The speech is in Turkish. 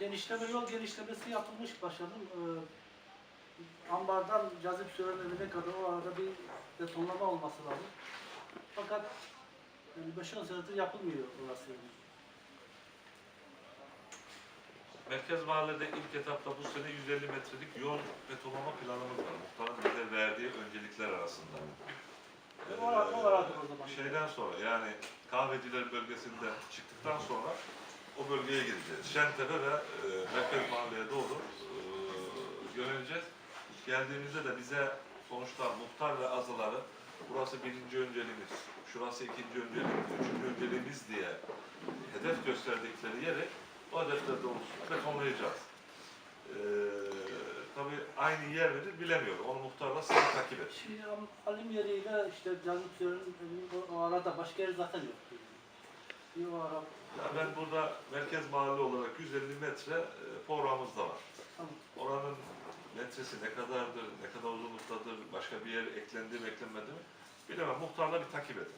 Genişleme yol genişlemesi yapılmış başkanım. Ee, ambardan cazip süren evine kadar o arada bir betonlama olması lazım. Fakat yani 5-10 senedir yapılmıyor orası. Merkez Mahalle'de ilk etapta bu sene 150 metrelik yol betonlama planımız var. Muhtarın bize verdiği öncelikler arasında. E, o ara- o aradır o zaman. Şeyden sonra yani kahveciler bölgesinde çıktıktan sonra o bölgeye gideceğiz. Şentepe ve e, Merkez Mahalle'ye doğru e, yöneleceğiz. Geldiğimizde de bize sonuçta muhtar ve azıları burası birinci önceliğimiz, şurası ikinci önceliğimiz, üçüncü önceliğimiz diye hedef gösterdikleri yeri o hedefler doğrultusunda betonlayacağız. Ee, tabii aynı yer midir bilemiyorum. Onu muhtarla sizi takip et. Şimdi Alim yeriyle işte süren evinin o, o arada başka yer zaten yok. Ya ben burada merkez mahalle olarak 150 metre e, programımız da var. tamam. Oranın metresi ne kadardır, ne kadar uzunluktadır, başka bir yer eklendi mi eklenmedi mi bilemem. Muhtarla bir takip edin.